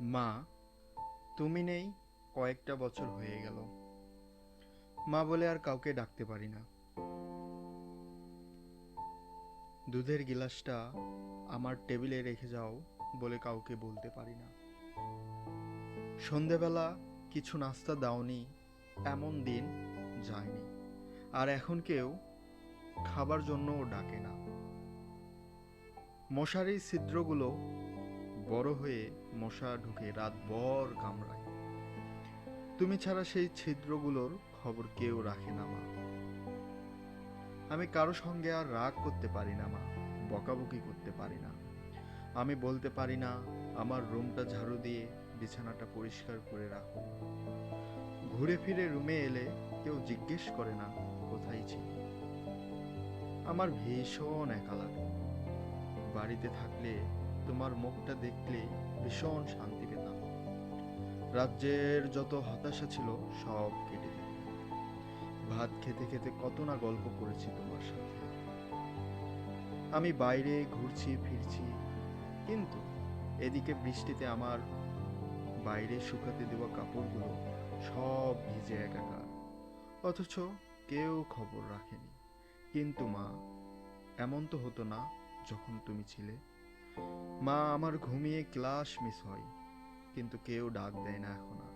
মা, তুমি নেই, কয়েকটা বছর হয়ে গেল। মা বলে আর কাউকে ডাকতে পারি না। দুধের গিলাসটা আমার টেবিলে রেখে যাও বলে কাউকে বলতে পারি না। সন্ধেবেলা কিছু নাস্তা দাওনি, এমন দিন যায়নি। আর এখন কেউ খাবার জন্যও ডাকে না। মশারির ছিদ্রগুলো বড় হয়ে মশা ঢুকে রাত রাতভর কামড়ায়। তুমি ছাড়া সেই ছিদ্রগুলোর খবর কেউ রাখে না, মা। আমি কারও সঙ্গে আর রাগ করতে পারি না, মা। বকাবকি করতে পারি না। আমি বলতে পারি না, আমার রুমটা ঝাড়ু দিয়ে বিছানাটা পরিষ্কার করে রাখো। ঘুরে ফিরে রুমে এলে কেউ জিজ্ঞেস করে না, কোথায় ছিল? আমার ভীষণ একা লাগে। বাড়িতে থাকলে তোমার মুখটা দেখলে ভীষণ শান্তি পেতাম। রাজ্যের যত হতাশা ছিল, সব কেটে যেত। ভাত খেতে খেতে কত না গল্প করেছি তোমার সাথে। আমি বাইরে ঘুরছি, ফিরছি, কিন্তু এদিকে বৃষ্টিতে আমার বাইরে শুকাতে দেওয়া কাপড়গুলো সব ভিজে একাকার। অথচ কেউ খবর রাখেনি। কিন্তু মা, এমন তো হতো না যখন তুমি ছিলে। মা আমার ঘুমিয়ে ক্লাস মিস হয়, কিন্তু কেউ ডাক দেয় না এখন আর।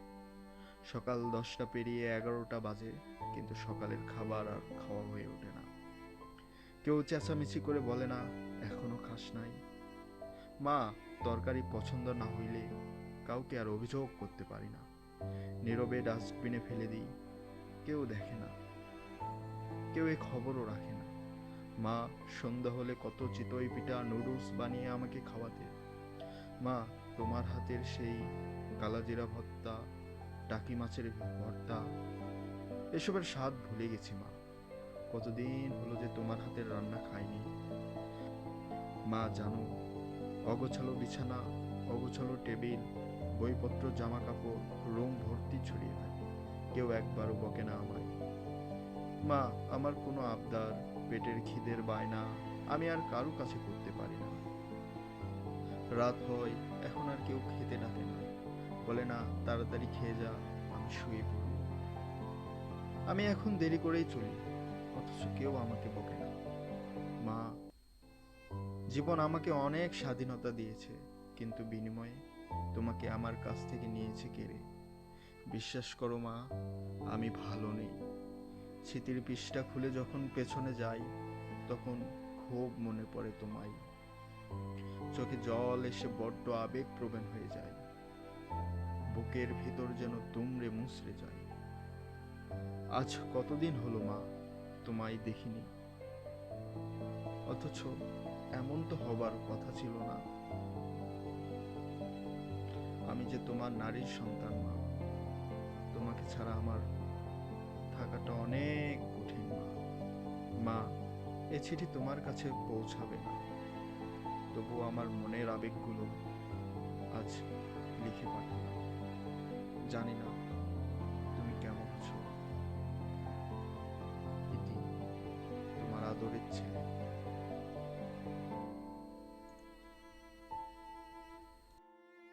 সকাল দশটা পেরিয়ে এগারোটা বাজে, কিন্তু সকালের খাবার আর খাওয়া হয়ে ওঠে না। কেউ চেঁচামেচি করে বলে না, এখনও খাস নাই। মা, তরকারি পছন্দ না হইলে কাউকে আর অভিযোগ করতে পারি না। নীরবে ডাস্টবিনে ফেলে দিই, কেউ দেখে না। কেউ এই খবরও রাখে না। মা, সন্ধ্যা হলে কত চিতই পিঠা, নুডলস বানিয়ে আমাকে খাওয়াতে। মা, তোমার হাতের সেই কালাজিরা ভর্তা, টাকি মাছের ভর্তা, এসবের স্বাদ ভুলে গেছি মা। কতদিন হলো যে তোমার হাতের রান্না খাইনি। মা, জানো, অগোছালো বিছানা, অগোছালো টেবিল, বইপত্র জামা কাপড় রুম ভর্তি ছড়িয়ে থাকে। কেউ একবারও বকে না আমায়। মা, আমার কোনো আবদার, পেটের খিদের বায়না আমি আর কারও কাছে করতে পারি না। রাত হয়, এখন আর কেউ খেতে ডাকে না। বলে, না, তাড়াতাড়ি খেয়ে যা, আমি শুয়ে পড়ি। আমি এখন দেরি করেই চলি, অথচ কেউ আমাকে বকে না। মা, জীবন আমাকে অনেক স্বাধীনতা দিয়েছে, কিন্তু বিনিময়ে তোমাকে আমার কাছ থেকে নিয়েছে কেড়ে বিশ্বাস করো মা, আমি ভালো নেই। স্মৃতির পৃষ্ঠা খুলে যখন পেছনে যাই, তখন খুব মনে পড়ে তোমায়। চোখে জল এসে বড্ড আবেগ প্রবণ হয়ে যায়। বুকের ভিতর যেন তুমড়ে মুচড়ে যায়। আজ কতদিন হলো মা, তোমায় দেখিনি। অথচ এমন তো হবার কথা ছিল না। আমি যে তোমার নারীর সন্তান মা, তোমাকে ছাড়া আমার থাকাটা অনেক কঠিন, মা। মা, এ চিঠি তোমার কাছে পৌঁছাবে না। তবু আমার মনের আবেগগুলো আজ লিখে পাঠালাম জানি না